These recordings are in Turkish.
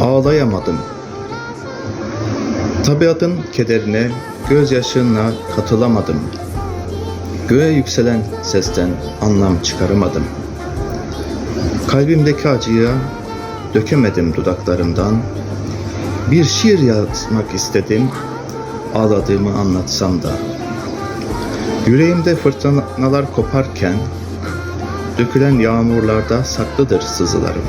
Ağlayamadım. Tabiatın kederine gözyaşınla katılamadım. Göğe yükselen sesten anlam çıkaramadım. Kalbimdeki acıya dökemedim dudaklarımdan. Bir şiir yazmak istedim, ağladığımı anlatsam da. Yüreğimde fırtınalar koparken, dökülen yağmurlarda saklıdır sızılarım.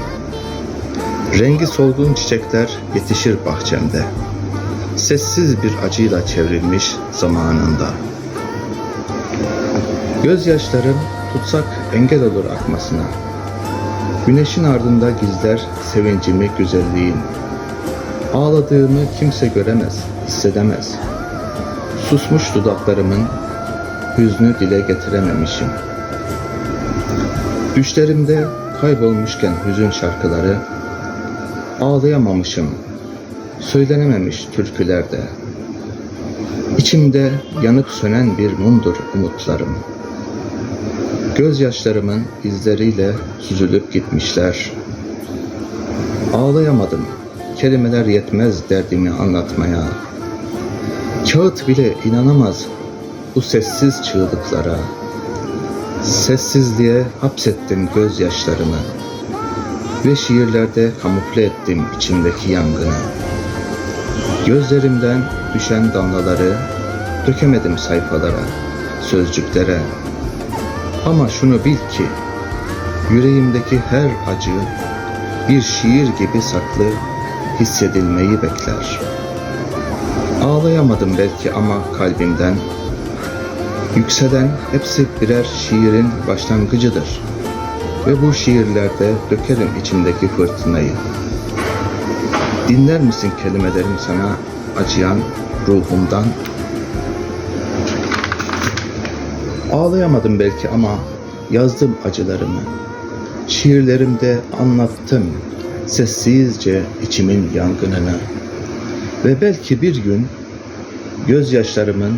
Rengi solgun çiçekler yetişir bahçemde. Sessiz bir acıyla çevrilmiş zamanında. Gözyaşlarım tutsak engel olur akmasına. Güneşin ardında gizler sevincimi güzelliğin. Ağladığımı kimse göremez, hissedemez. Susmuş dudaklarımın hüznü dile getirememişim. Düşlerimde kaybolmuşken hüzün şarkıları ağlayamamışım. Söylenememiş türkülerde. İçimde yanıp sönen bir mumdur umutlarım. Gözyaşlarımın izleriyle süzülüp gitmişler. Ağlayamadım. Kelimeler yetmez derdimi anlatmaya. Kağıt bile inanamaz bu sessiz çığlıklara. Sessizliğe hapsettim gözyaşlarımı ve şiirlerde kamufle ettim içimdeki yangını. Gözlerimden düşen damlaları dökemedim sayfalara, sözcüklere. Ama şunu bil ki yüreğimdeki her acı bir şiir gibi saklı hissedilmeyi bekler. Ağlayamadım belki ama kalbimden yükselen hepsi birer şiirin başlangıcıdır. Ve bu şiirlerde dökerim içimdeki fırtınayı. Dinler misin kelimelerim sana acıyan ruhumdan? Ağlayamadım belki ama yazdım acılarımı. Şiirlerimde anlattım sessizce içimin yangınını. Ve belki bir gün gözyaşlarımın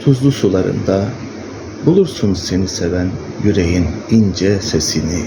tuzlu sularında bulursun seni seven yüreğin ince sesini.